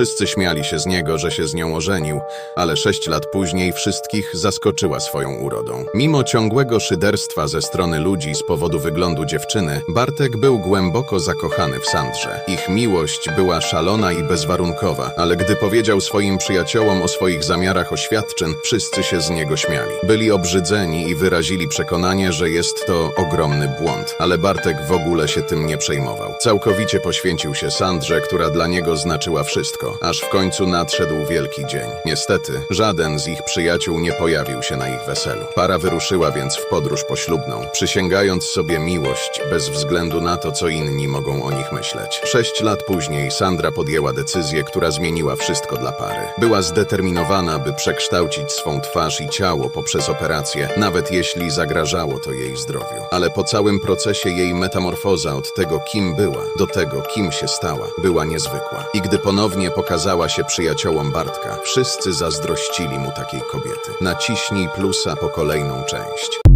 Wszyscy śmiali się z niego, że się z nią ożenił, ale sześć lat później wszystkich zaskoczyła swoją urodą. Mimo ciągłego szyderstwa ze strony ludzi z powodu wyglądu dziewczyny, Bartek był głęboko zakochany w Sandrze. Ich miłość była szalona i bezwarunkowa, ale gdy powiedział swoim przyjaciołom o swoich zamiarach oświadczyn, wszyscy się z niego śmiali. Byli obrzydzeni i wyrazili przekonanie, że jest to ogromny błąd, ale Bartek w ogóle się tym nie przejmował. Całkowicie poświęcił się Sandrze, która dla niego znaczyła wszystko, aż w końcu nadszedł wielki dzień. Niestety, żaden z ich przyjaciół nie pojawił się na ich weselu. Para wyruszyła więc w podróż poślubną, przysięgając sobie miłość bez względu na to, co inni mogą o nich myśleć. Sześć lat później Sandra podjęła decyzję, która zmieniła wszystko dla pary. Była zdeterminowana, by przekształcić swą twarz i ciało poprzez operację, nawet jeśli zagrażało to jej zdrowiu. Ale po całym procesie jej metamorfoza od tego, kim była, do tego, kim się stała, była niezwykła. I gdy ponownie pokazała się przyjaciołom Bartka, wszyscy zazdrościli mu takiej kobiety. Naciśnij plusa po kolejną część.